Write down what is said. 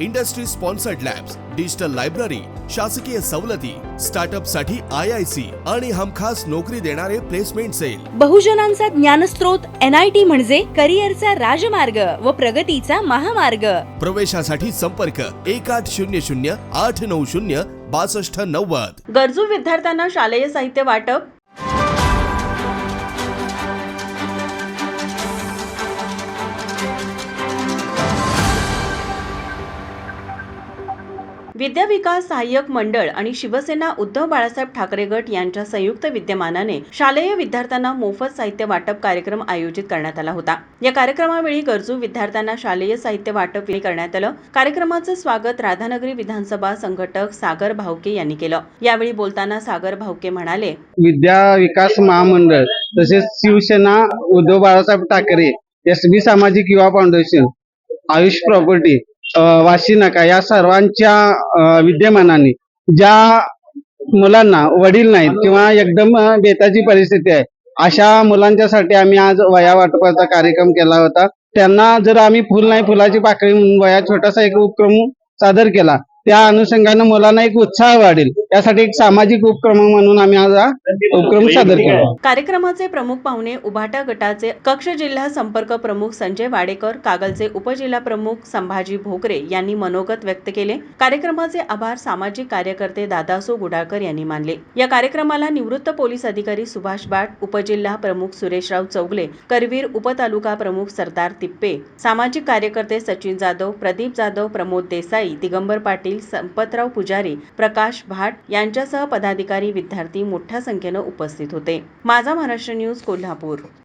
industry sponsored labs digital library शासकीय सवलती स्टार्टअपसाठी I I C आणि हमखास नोकरी देणारे प्लेसमेंट सेल. बहुजनांचा ज्ञानस्रोत एन आय टी म्हणजे करिअरचा राजमार्ग व प्रगतीचा महामार्ग. प्रवेशासाठी संपर्क एक आठ शून्य शून्य आठ नऊ शून्य बासष्ट नव्वद. गरजू विद्यार्थ्यांना शालेय साहित्य वाटप विद्या विकास सहाय्यक मंडळ आणि शिवसेना उद्धव बाळासाहेब ठाकरे गट यांच्या संयुक्त विद्यमानाने शालेय विद्यार्थ्यांना मोफत साहित्य वाटप कार्यक्रम आयोजित करण्यात आला होता. या कार्यक्रमावेळी गरजू विद्यार्थ्यांना शालेय साहित्य वाटप करण्यात आलं. कार्यक्रमाचं स्वागत राधानगरी विधानसभा संघटक सागर भावके यांनी केलं. यावेळी बोलताना सागर भावके म्हणाले विद्या विकास महामंडळ तसेच शिवसेना उद्धव बाळासाहेब ठाकरे एस बी सामाजिक युवा फाउंडेशन आयुष प्रॉपर्टी वाशी नका. या सर्वांच्या विद्यमानाने ज्या मुलांना वडील नाहीत किंवा एकदम बेताची परिस्थिती आहे अशा मुलांच्यासाठी आम्ही आज वया वाटपाचा कार्यक्रम केला होता. त्यांना जर आम्ही फुल नाही फुलाची पाकळी म्हणून वया छोटासा एक उपक्रम सादर केला त्या अनुषंगानं मुलांना एक उत्साह वाढेल. यासाठी एक सामाजिक उपक्रम म्हणून आम्ही आज हा उपक्रम सादर केला. कार्यक्रमाचे प्रमुख पाहुणे उभाटा गटाचे कक्ष जिल्हा संपर्क प्रमुख संजय वाडेकर कागलचे उपजिल्हा प्रमुख संभाजी भोकरे यांनी मनोगत व्यक्त केले. कार्यक्रमाचे आभार सामाजिक कार्यकर्ते दादासो गुडाळकर यांनी मानले. या कार्यक्रमाला निवृत्त पोलीस अधिकारी सुभाष बाट उपजिल्हा प्रमुख सुरेशराव चौगले करवीर उपतालुका प्रमुख सरदार तिप्पे सामाजिक कार्यकर्ते सचिन जाधव प्रदीप जाधव प्रमोद देसाई दिगंबर पाटील संपतराव पुजारी प्रकाश भाट यांच्यासह पदाधिकारी विद्यार्थी मोठ्या संख्येनं उपस्थित होते. माझा महाराष्ट्र न्यूज कोल्हापूर.